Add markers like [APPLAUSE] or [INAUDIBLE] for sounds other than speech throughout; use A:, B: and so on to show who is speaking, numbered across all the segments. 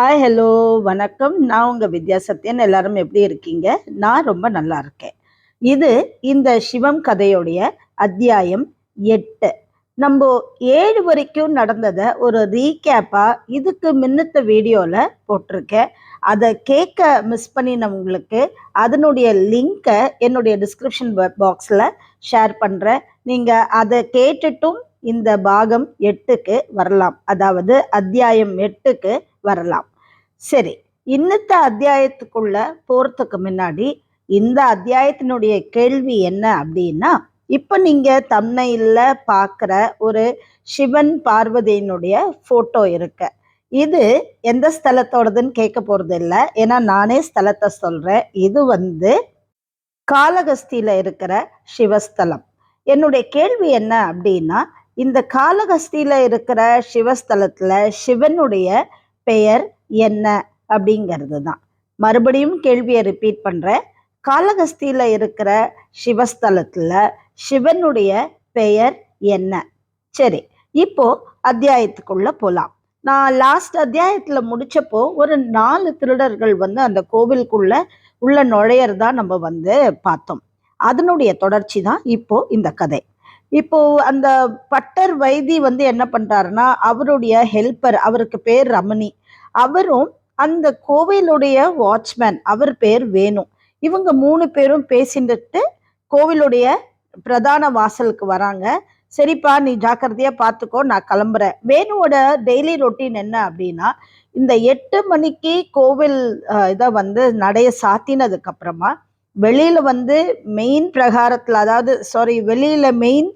A: Hi hello வணக்கம். நான் உங்கள் வித்யா சத்யன். எல்லாரும் எப்படி இருக்கீங்க? நான் ரொம்ப நல்லா இருக்கேன். இது இந்த சிவம் கதையுடைய அத்தியாயம் எட்டு. நம்ம ஏழு வரைக்கும் நடந்ததை ஒரு ரீகேப்பாக இதுக்கு முன்னத்த வீடியோவில் போட்டிருக்கேன். அதை கேட்க மிஸ் பண்ணினவங்களுக்கு அதனுடைய லிங்க்கை என்னுடைய டிஸ்கிரிப்ஷன் பாக்ஸில் ஷேர் பண்ணுறேன் நீங்கள் அதை கேட்டுட்டும் இந்த பாகம் எட்டுக்கு வரலாம். அதாவது அத்தியாயம் எட்டுக்கு வரலாம். சரி இன்னத்த அத்தியாயத்துக்குள்ள போறதுக்கு முன்னாடி இந்த அத்தியாயத்தினுடைய கேள்வி என்ன அப்படின்னா இப்போ நீங்க தம்னையில் பார்க்குற ஒரு சிவன் பார்வதியினுடைய ஃபோட்டோ இருக்கு. இது எந்த ஸ்தலத்தோடதுன்னு கேட்க போறது இல்லை. ஏன்னா நானே ஸ்தலத்தை சொல்றேன். இது வந்து காளகஸ்தியில இருக்கிற சிவஸ்தலம். என்னுடைய கேள்வி என்ன அப்படின்னா இந்த காளகஸ்தியில இருக்கிற சிவஸ்தலத்துல சிவனுடைய பெயர் என்ன அப்படிங்கிறது தான் மறுபடியும் கேள்வியை ரிப்பீட் பண்ணுறேன் காளகஸ்தியில் இருக்கிற சிவஸ்தலத்தில் சிவனுடைய பெயர் என்ன? சரி இப்போ அத்தியாயத்துக்குள்ள போகலாம் நான் லாஸ்ட் அத்தியாயத்தில் முடிச்சப்போ ஒரு நாலு திருடர்கள் வந்து அந்த கோவிலுக்குள்ள உள்ள நுழையறதா நம்ம வந்து பார்த்தோம். அதனுடைய தொடர்ச்சி தான் இப்போ இந்த கதை. இப்போ அந்த பட்டர் வைதி வந்து என்ன பண்றாருன்னா அவருடைய ஹெல்ப்பர் அவருக்கு பேர் ரமணி. அவரும் அந்த கோவிலுடைய வாட்ச்மேன். அவர் பேர் வேணும் இவங்க மூணு பேரும் பேசிட்டு கோவிலுடைய பிரதான வாசலுக்கு வராங்க. சரிப்பா நீ ஜாக்கிரதையா பார்த்துக்கோ நான் கிளம்புறேன். வேணுவோட டெய்லி ரொட்டீன் என்ன அப்படின்னா இந்த எட்டு மணிக்கு கோவில் இதை வந்து நடைய சாத்தினதுக்கு அப்புறமா வெளியில வந்து மெயின் பிரகாரத்தில் அதாவது சாரி வெளியில மெயின்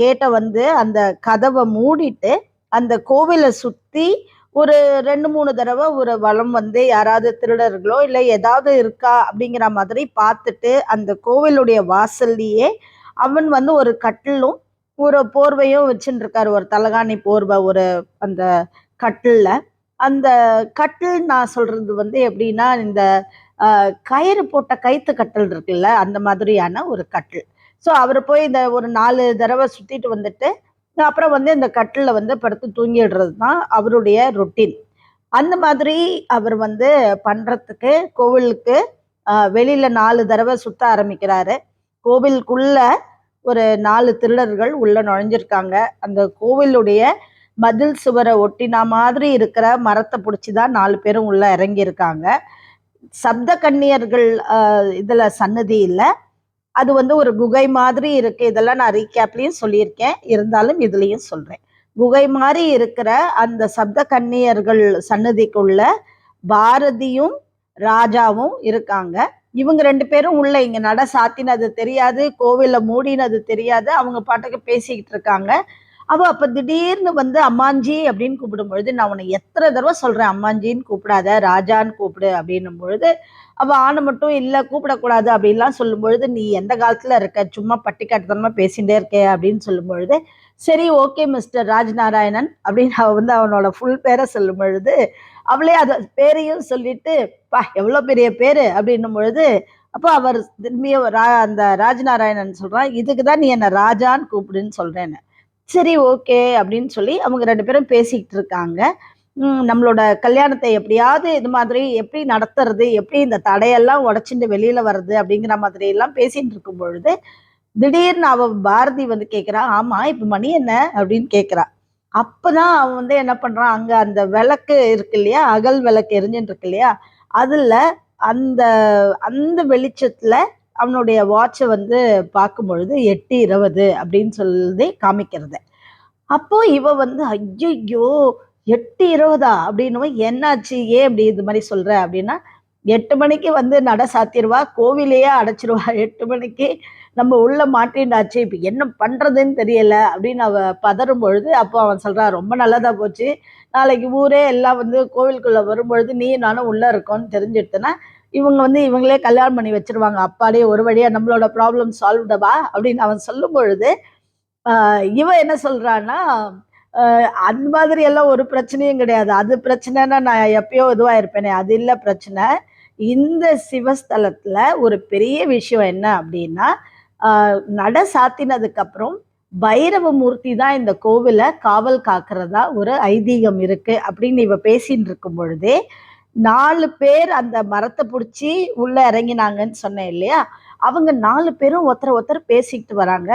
A: கேட்டை வந்து அந்த கதவை மூடிட்டு அந்த கோவிலை சுற்றி ஒரு ரெண்டு மூணு தடவை ஒரு வளம் வந்து யாராவது திருடர்களோ இல்லை ஏதாவது இருக்கா அப்படிங்கிற மாதிரி பார்த்துட்டு அந்த கோவிலுடைய வாசல்லையே அவன் வந்து ஒரு கட்டிலும் ஒரு போர்வையும் வச்சுட்டு இருக்காரு ஒரு தலகாணி போர்வை ஒரு அந்த கட்டிலில். அந்த கட்டில் நான் சொல்றது வந்து எப்படின்னா இந்த கயிறு போட்ட கைத்து கட்டில் இருக்குல்ல அந்த மாதிரியான ஒரு கட்டில். ஸோ அவர் போய் இந்த ஒரு நாலு தடவை சுற்றிட்டு வந்துட்டு அப்புறம் வந்து இந்த கட்டில் வந்து படுத்து தூங்கிடுறது தான் அவருடைய ரொட்டீன் அந்த மாதிரி அவர் வந்து பண்ணுறதுக்கு கோவிலுக்கு வெளியில் நாலு தடவை சுத்த ஆரம்பிக்கிறாரு. கோவிலுக்குள்ள ஒரு நாலு திருடர்கள் உள்ள நுழைஞ்சிருக்காங்க. அந்த கோவிலுடைய மதில் சுவரை ஒட்டினா மாதிரி இருக்கிற மரத்தை பிடிச்சி தான் நாலு பேரும் உள்ள இறங்கியிருக்காங்க. சப்த கன்னியர்கள் இதில் சன்னதி இல்லை. அது வந்து ஒரு குகை மாதிரி இருக்கு. இதெல்லாம் நான் ரீகேப்லேயும் சொல்லியிருக்கேன். இருந்தாலும் இதுலேயும் சொல்றேன். குகை மாதிரி இருக்கிற அந்த சப்த கன்னியர்கள் சன்னதிக்குள்ள பாரதியும் ராஜாவும் இருக்காங்க. இவங்க ரெண்டு பேரும் உள்ள இங்க நட சாத்தினது தெரியாது. கோவில மூடினது தெரியாது. அவங்க பாட்டுக்கு பேசிக்கிட்டு இருக்காங்க. அவள் அப்போ திடீர்னு வந்து அம்மாஞ்சி அப்படின்னு கூப்பிடும் பொழுது நான் உன்னை எத்தனை தடவை சொல்கிறேன் அம்மாஞ்சின்னு கூப்பிடாத ராஜான்னு கூப்பிடு அப்படின்னும் பொழுது அவள் ஆணை மட்டும் இல்லை கூப்பிடக்கூடாது அப்படின்லாம் சொல்லும் பொழுது நீ எந்த காலத்தில் இருக்க? சும்மா பட்டிக்காட்டுத்தனமா பேசிகிட்டே இருக்கே அப்படின்னு சொல்லும் பொழுது சரி ஓகே மிஸ்டர் ராஜ் நாராயணன் அப்படின்னு அவள் வந்து அவனோட ஃபுல் பேரை சொல்லும் பொழுது அவளே அதை பேரையும் சொல்லிட்டு பா எவ்வளோ பெரிய பேர் அப்படின்னும் பொழுது அப்போ அவர் திரும்பியும் ரா அந்த ராஜ்நாராயணன் சொல்கிறான் இதுக்கு தான் நீ என்னை ராஜான்னு கூப்பிடுன்னு சொல்கிறேன்னு சரி ஓகே அப்படின்னு சொல்லி அவங்க ரெண்டு பேரும் பேசிக்கிட்டு இருக்காங்க. நம்மளோட கல்யாணத்தை எப்படியாவது இது மாதிரி எப்படி நடத்துறது எப்படி இந்த தடையெல்லாம் உடச்சிட்டு வெளியில வர்றது அப்படிங்கிற மாதிரி எல்லாம் பேசிட்டு இருக்கும் பொழுது திடீர்னு அவ பாரதி வந்து கேட்குறா ஆமா இப்போ மணி என்ன? அப்படின்னு கேட்குறா அப்பதான் அவன் வந்து என்ன பண்றான் அங்க அந்த விளக்கு இருக்கு இல்லையா அகல் விளக்கு எரிஞ்சுட்டு இருக்கு இல்லையா அதுல அந்த அந்த வெளிச்சத்துல அவனுடைய வாட்சை வந்து பார்க்கும் பொழுது எட்டு இருபது அப்படின்னு சொல்லி காமிக்கிறது. அப்போ இவ வந்து ஐயோ எட்டு இருபதா? அப்படின்னு என்னாச்சு? ஏன் அப்படி இது மாதிரி சொல்ற? அப்படின்னா எட்டு மணிக்கு வந்து நட சாத்திடுவா கோவிலையே அடைச்சிருவா. [LAUGHS] எட்டு மணிக்கு நம்ம உள்ள மாட்டின்டாச்சு இப்போ என்ன பண்றதுன்னு தெரியல. அப்படின்னு அவ பதறும் பொழுது அப்போ அவன் சொல்றா ரொம்ப நல்லதா போச்சு. நாளைக்கு ஊரே எல்லாம் வந்து கோவிலுக்குள்ள வரும்பொழுது நீ நானும் உள்ள இருக்கோன்னு தெரிஞ்சிடுத்துனா இவங்க வந்து இவங்களே கல்யாணம் பண்ணி வச்சிருவாங்க. அப்பாடே ஒரு வழியா நம்மளோட ப்ராப்ளம் சால்வ்டவா அப்படின்னு அவன் சொல்லும் பொழுது இவன் என்ன சொல்றான்னா அந்த மாதிரி எல்லாம் ஒரு பிரச்சனையும் கிடையாது. அது பிரச்சனைனா நான் எப்பயோ இதுவாக இருப்பேனே அது இல்லை பிரச்சனை. இந்த சிவஸ்தலத்துல ஒரு பெரிய விஷயம் என்ன அப்படின்னா நட சாத்தினதுக்கப்புறம் பைரவ மூர்த்தி தான் இந்த கோவிலை காவல் காக்கிறதா ஒரு ஐதீகம் இருக்கு அப்படின்னு இவ பேசின்னு இருக்கும் பொழுதே நாலு பேர் அந்த மரத்தை பிடிச்சி உள்ள இறங்கினாங்கன்னு சொன்னேன் இல்லையா? அவங்க நாலு பேரும் ஒருத்தர் ஒருத்தர் பேசிக்கிட்டு வராங்க.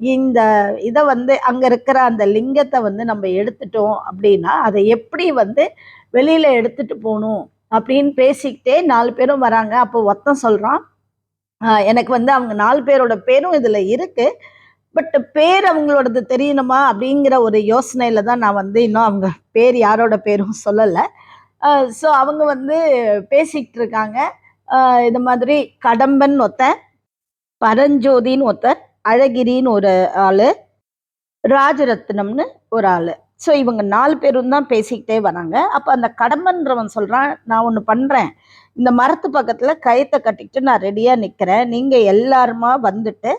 A: இந்த இதை வந்து அங்கே இருக்கிற அந்த லிங்கத்தை வந்து நம்ம எடுத்துட்டோம் அப்படின்னா அதை எப்படி வந்து வெளியில் எடுத்துட்டு போகணும் அப்படின்னு பேசிக்கிட்டே நாலு பேரும் வராங்க. அப்போ ஒருத்தன் சொல்கிறான் எனக்கு வந்து அவங்க நாலு பேரோட பேரும் இதில் இருக்குது பட் பேர் அவங்களோடது தெரியணுமா? அப்படிங்கிற ஒரு யோசனையில் தான் நான் வந்து இன்னும் அவங்க பேர் யாரோட பேரும் சொல்லலை. ஸோ அவங்க வந்து பேசிக்கிட்டு இருக்காங்க இது மாதிரி கடம்பன் ஒருத்தன் பரஞ்சோதின்னு ஒருத்தர் அழகிரின்னு ஒரு ஆள் ராஜரத்னம்னு ஒரு ஆள். ஸோ இவங்க நாலு பேரும் தான் பேசிக்கிட்டே வராங்க. அப்போ அந்த கடம்பன்றவன் சொல்கிறான் நான் ஒன்று பண்ணுறேன் இந்த மரத்து பக்கத்தில் கயத்தை கட்டிக்கிட்டு நான் ரெடியாக நிற்கிறேன் நீங்கள் எல்லாருமா வந்துட்டு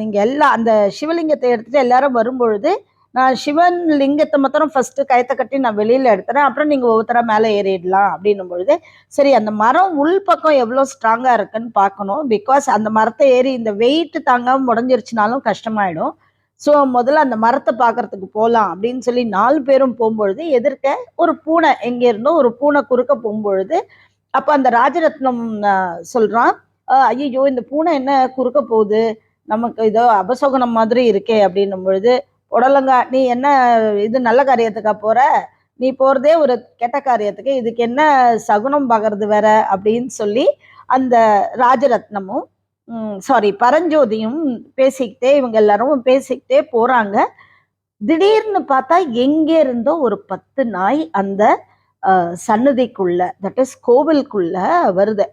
A: நீங்கள் எல்லா அந்த சிவலிங்கத்தை எடுத்துகிட்டு எல்லாரும் வரும்பொழுது நான் சிவன் லிங்கத்தை மாத்திரம் ஃபர்ஸ்ட் கயத்தை கட்டி நான் வெளியில எடுத்துறேன். அப்புறம் நீங்க ஒவ்வொருத்தரா மேலே ஏறிடலாம் அப்படின்னும் பொழுது சரி அந்த மரம் உள் பக்கம் எவ்வளோ ஸ்ட்ராங்கா இருக்குன்னு பார்க்கணும். பிகாஸ் அந்த மரத்தை ஏறி இந்த வெயிட் தாங்காம முடஞ்சிருச்சுனாலும் கஷ்டமாயிடும். ஸோ முதல்ல அந்த மரத்தை பார்க்கறதுக்கு போகலாம் அப்படின்னு சொல்லி நாலு பேரும் போகும்பொழுது எதிர்க்க ஒரு பூனை எங்க இருந்தோ ஒரு பூனை குறுக்க போகும்பொழுது அப்போ அந்த ராஜரத்னம் சொல்கிறான் ஐயோ இந்த பூனை என்ன குறுக்க போகுது? நமக்கு இதோ அபசகுனம் மாதிரி இருக்கே அப்படின்னும் பொழுது உடலங்கா நீ என்ன இது நல்ல காரியத்துக்கா போற? நீ போறதே ஒரு கெட்ட காரியத்துக்கு இதுக்கு என்ன சகுனம் பார்க்கறது வேற? அப்படின்னு சொல்லி அந்த ராஜரத்னமும் சாரி பரஞ்சோதியும் பேசிக்கிட்டே இவங்க எல்லாரும் பேசிக்கிட்டே போறாங்க. திடீர்னு பார்த்தா எங்க இருந்தோ ஒரு பத்து நாய் அந்த சன்னதிக்குள்ள தட் இஸ் கோவிலுக்குள்ள வருது.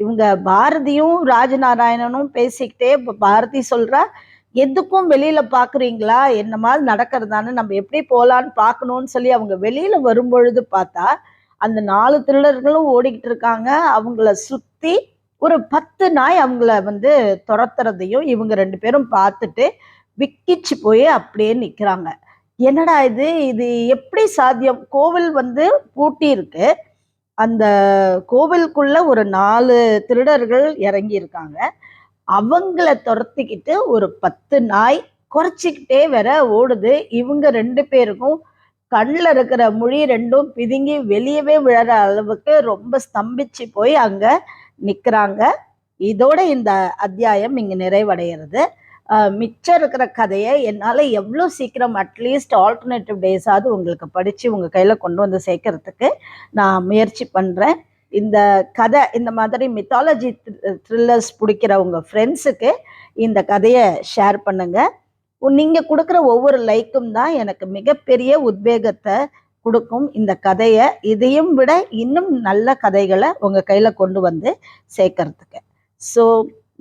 A: இவங்க பாரதியும் ராஜநாராயணனும் பேசிக்கிட்டே பாரதி சொல்றா எதுக்கும் வெளியில பாக்குறீங்களா? என்ன மாதிரி நடக்கிறதான்னு நம்ம எப்படி போலான்னு பார்க்கணும்னு சொல்லி அவங்க வெளியில வரும்பொழுது பார்த்தா அந்த நாலு திருடர்களும் ஓடிக்கிட்டு இருக்காங்க. அவங்கள சுத்தி ஒரு பத்து நாய் அவங்கள வந்து துரத்துறதையும் இவங்க ரெண்டு பேரும் பார்த்துட்டு விக்கிச்சு போய் அப்படியே நிற்கிறாங்க என்னடா இது? இது எப்படி சாத்தியம்? கோவில் வந்து பூட்டி இருக்கு. அந்த கோவிலுக்குள்ள ஒரு நாலு திருடர்கள் இறங்கி இருக்காங்க அவங்கள துரத்திக்கிட்டு ஒரு பத்து நாய் குறைச்சிக்கிட்டே வர ஓடுது. இவங்க ரெண்டு பேருக்கும் கண்ணில் இருக்கிற மொழி ரெண்டும் பிதுங்கி வெளியவே விழற அளவுக்கு ரொம்ப ஸ்தம்பிச்சு போய் அங்கே நிற்கிறாங்க இதோட இந்த அத்தியாயம் இங்கே நிறைவடைகிறது. மிச்சம் இருக்கிற கதையை என்னால் எவ்வளோ சீக்கிரம் அட்லீஸ்ட் ஆல்டர்னேட்டிவ் டேஸாவது உங்களுக்கு படித்து உங்கள் கையில் கொண்டு வந்து சேர்க்கறதுக்கு நான் முயற்சி பண்ணுறேன் இந்த கதை இந்த மாதிரி மித்தாலஜி த்ரில்லர்ஸ் பிடிக்கிற உங்கள் ஃப்ரெண்ட்ஸுக்கு இந்த கதையை ஷேர் பண்ணுங்கள் நீங்கள் கொடுக்குற ஒவ்வொரு லைக்கும் தான் எனக்கு மிகப்பெரிய உத்வேகத்தை கொடுக்கும் இந்த கதையை. இதையும் விட இன்னும் நல்ல கதைகளை உங்கள் கையில் கொண்டு வந்து சேர்க்கறதுக்கு. ஸோ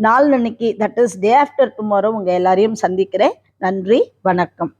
A: நாள் அன்னைக்கு that is day after tomorrow உங்கள் எல்லாரையும் சந்திக்கிறேன். நன்றி வணக்கம்.